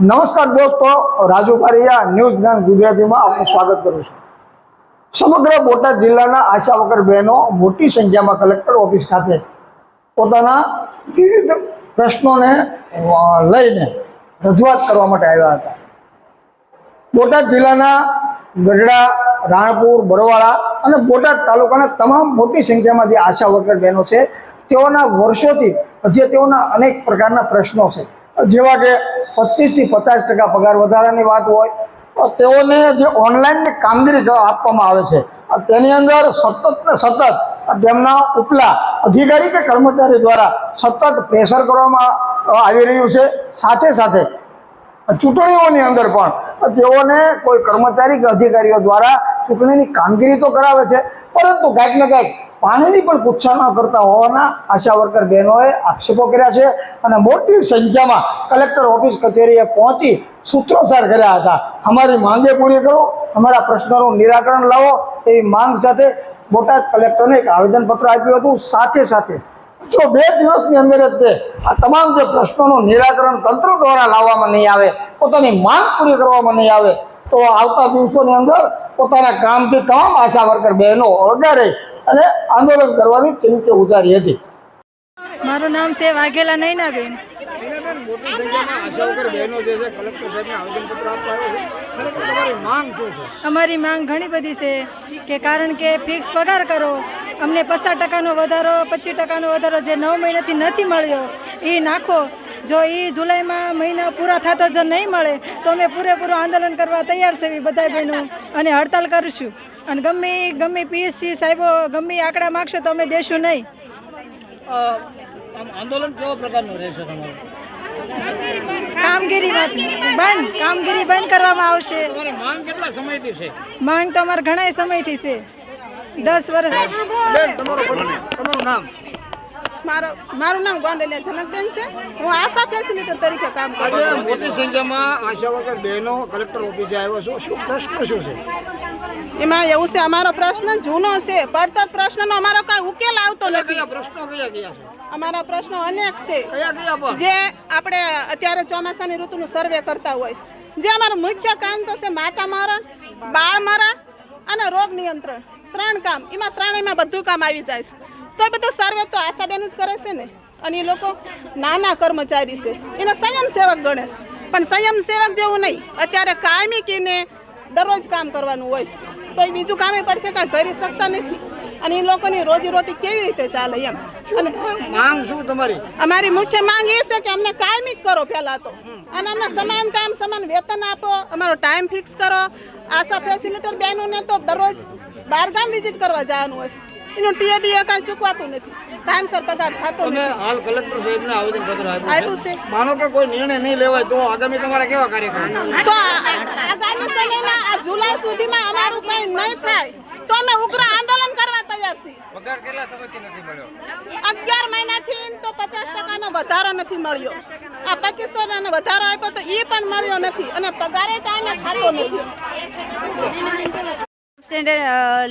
નમસ્કાર દોસ્તો, રાજુ પારિયા ન્યૂઝ જ્ઞાન ગુજરાતીમાં આપનું સ્વાગત કરું છું. સમગ્ર બોટાદ જિલ્લાના આશા વગર બહેનો મોટી સંખ્યામાં કલેક્ટર ઓફિસ ખાતે પોતાના વિવિધ પ્રશ્નોને લઈને રજૂઆત કરવા માટે આવ્યા હતા. બોટાદ જિલ્લાના ગઢડા, રાણપુર, બરવાળા અને બોટાદ તાલુકાના તમામ મોટી સંખ્યામાં જે આશા વર્કર બહેનો છે, તેઓના વર્ષોથી જે તેઓના અનેક પ્રકારના પ્રશ્નો છે. જેવા કે પચીસથી પચાસ ટકા પગાર વધારાની વાત હોય તેઓને જે ઓનલાઈનની કામગીરી આપવામાં આવે છે તેની અંદર સતત ને સતત તેમના ઉપલા અધિકારી કે કર્મચારી દ્વારા સતત પ્રેશર કરવામાં આવી રહ્યું છે. સાથે સાથે ચૂંટણીઓની અંદર પણ તેઓને કોઈ કર્મચારી કે અધિકારીઓ દ્વારા ચૂંટણીની કામગીરી તો કરાવે છે, પરંતુ કાંઈક ને કાંઈક પાણીની પણ પૂછા ન કરતા હોવાના આશા વર્કર બહેનોએ આક્ષેપો કર્યા છે અને મોટી સંખ્યામાં કલેક્ટર ઓફિસ કચેરીએ પહોંચી સૂત્રોચ્ચાર કર્યા હતા. અમારી માંગે પૂરી કરો, અમારા પ્રશ્નોનું નિરાકરણ લાવો એવી માંગ સાથે બોટાદ કલેક્ટરને એક આવેદનપત્ર આપ્યું હતું. સાથે સાથે જો બે દિવસની અંદર જ તે આ તમામ જે પ્રશ્નોનું નિરાકરણ તંત્ર દ્વારા લાવવામાં નહીં આવે, પોતાની માંગ પૂરી કરવામાં નહીં આવે, તો આવતા દિવસોની અંદર પોતાના કામથી તમામ આશા વર્કર બહેનો અળગા રહી અને આંદોલન કરવાની ચિંતા ઉતારી હતી. મારું નામ છે વાઘેલા નૈનાબેન. તમારી માંગ અમારી માંગ ઘણી બધી છે કે કારણ કે ફિક્સ પગાર કરો અમને પચાસ ટકાનો વધારો પચીસ ટકાનો વધારો જે નવ મહિનાથી નથી મળ્યો એ નાખો. જો એ જુલાઈમાં મહિના પૂરા થતો જો નહીં મળે તો અમે પૂરેપૂરું આંદોલન કરવા તૈયાર છે બધા બહેનો. અને હડતાલ કરીશું અને ગમે ગમે પીએસસી સાહેબો ગમે આંકડા માગશે તો અમે દેશું નહીં. આંદોલન કેવા પ્રકારનું રહેશે તમારું? કામગીરી બંધ કામગીરી બંધ કરવામાં આવશે. માંગ કેટલા સમયથી છે? માંગ તો અમારે ઘણા સમયથી છે. દસ વર્ષ. તમારો નામ? મારો મારું નામ ગોંડલિયા જનકબેન છે. હું આશા ફેસિલિટર તરીકે કામ કરું આજે છું. મોટી સંખ્યામાં આશા વર્કર બહેનો કલેક્ટર ઓફિસે આવ્યો છું. શું પ્રશ્ન શું છે? એમાં એવું છે અમારો પ્રશ્ન જૂનો છે. પડતર પ્રશ્નનો અમારો કઈ ઉકેલ આવતો નથી. પ્રશ્નો કયા કયા છે? અમારા પ્રશ્નો અનેક છે. જે આપણે અત્યારે ચોમાસાની ઋતુનું સર્વે કરતા હોય. જે અમારું મુખ્ય કામ તો છે માતા મરણ બાળ મરણ અને રોગ નિયંત્રણ. ત્રણ કામ. એમાં ત્રણેયમાં બધું કામ આવી જાય છે. તો એ બધું સર્વે તો આશાબેન જ કરે છે ને? અને એ લોકો નાના કર્મચારી છે. એને સંયમ સેવક ગણે છે. પણ સંયમ સેવક જેવું નહીં. અત્યારે કાયમી કીને દરરોજ કામ કરવાનું હોય છે. તો એ બીજું કામે પડશે કાંઈ કરી શકતા નથી. અને એ લોકોની રોજીરોટી કેવી રીતે ચાલે એમ. અને માંગ શું તમારી? અમારી મુખ્ય માંગ એ છે કે અમને કાયમી કરો પહેલા તો. અને અમને સમાન કામ સમાન વેતન આપો અમારો ટાઈમ ફિક્સ કરો. આશા ફેસિલિટર બહેનોને તો દરરોજ બારગામ વિઝિટ કરવા જવાનું હોય છે. એનું ટીએડીએ કાંઈ ચૂકવાતું નથી. ટાઈમસર પગાર થતો નથી. હાલ કલેક્ટર સાહેબને આવેદન પત્ર આપ્યું છે. છે. માનો કે કોઈ નિર્ણય નહીં લેવાય તો આગામી તમારા કેવા કાર્યક્રમ? તો આ- આ- આગામી સમયમાં આ જુલાઈ સુધીમાં અમારું કંઈ નહીં થાય. તો અમે ઉગ્ર આંદોલન કરવા તૈયાર છીએ. પગાર કેટલા સમયથી નથી મળ્યો? અગિયાર મહિનાથી તો પચાસ ટકાનો વધારો નથી મળ્યો. આ પચીસો નો વધારો આપ્યો તો એ પણ મળ્યો નથી અને પગારે ટાઈમે ખાતો નથી. સેન્ટર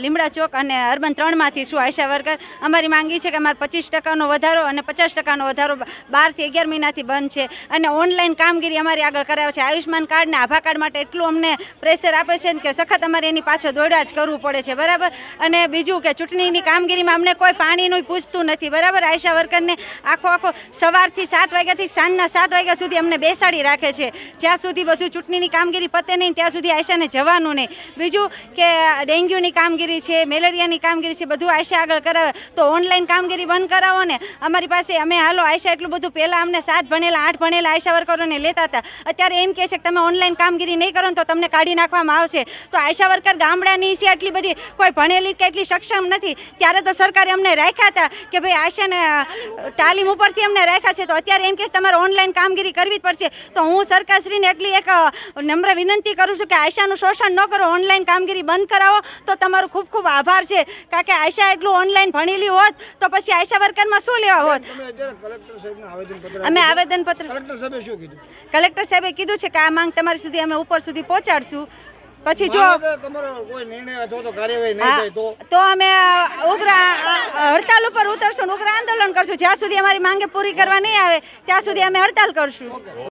લીમડા ચોક અને અર્બન ત્રણમાંથી છું, આશા વર્કર. અમારી માંગી છે કે અમારે પચીસ ટકાનો વધારો અને પચાસ ટકાનો વધારો બારથી અગિયાર મહિનાથી બંધ છે. અને ઓનલાઈન કામગીરી અમારી આગળ કરાવે છે. આયુષ્માન કાર્ડ ને આભા કાર્ડ માટે એટલું અમને પ્રેશર આપે છે કે સખત અમારે એની પાછળ દોડ્યા જ કરવું પડે છે. બરાબર? અને બીજું કે ચૂંટણીની કામગીરીમાં અમને કોઈ પાણીનું પૂછતું નથી. બરાબર? આશા વર્કરને આખો આખો સવારથી સાત વાગ્યાથી સાંજના સાત વાગ્યા સુધી અમને બેસાડી રાખે છે. જ્યાં સુધી બધું ચૂંટણીની કામગીરી પતે નહીં, ત્યાં સુધી આયશાને જવાનું નહીં. બીજું કે ડેન્ગ્યુની કામગીરી છે, મેલેરિયાની કામગીરી છે, બધું આશા આગળ કરાવે. તો ઓનલાઈન કામગીરી બંધ કરાવો ને. અમારી પાસે અમે હાલો આશા એટલું બધું પહેલાં અમને સાત ભણેલા, આઠ ભણેલા આશા વર્કરોને લેતા હતા. અત્યારે એમ કહે છે કે તમે ઓનલાઈન કામગીરી નહીં કરો ને તો તમને કાઢી નાખવામાં આવશે. તો આશા વર્કર ગામડાની છે એટલી બધી, કોઈ ભણેલી કે એટલી સક્ષમ નથી. ત્યારે તો સરકારે અમને રાખ્યા હતા કે ભાઈ આશાને તાલીમ ઉપરથી અમને રાખ્યા છે. તો અત્યારે એમ કે તમારે ઓનલાઈન કામગીરી કરવી જ પડશે. તો હું સરકારશ્રીને એટલી એક નમ્ર વિનંતી કરું છું કે આશાનું શોષણ ન કરો. ઓનલાઈન કામગીરી બંધ કરાવો. તો તમારો ખૂબ ખૂબ આભાર છે. કારણ કે આયશા એટલું ઓનલાઈન ભણેલી હોત તો પછી આયશા વર્કરમાં શું લેવા હોત? અમે આવેદનપત્ર કલેક્ટર સાહેબે કીધું? છે કે આ માંગ તમારી સુધી અમે ઉપર સુધી પહોંચાડશું. પછી જો તો અમે ઉગ્ર હડતાલ ઉપર ઉતરશું ઉગ્ર આંદોલન કરશું. જ્યાં સુધી અમારી માંગે પૂરી કરવા નહીં આવે ત્યાં સુધી અમે હડતાલ કરશું.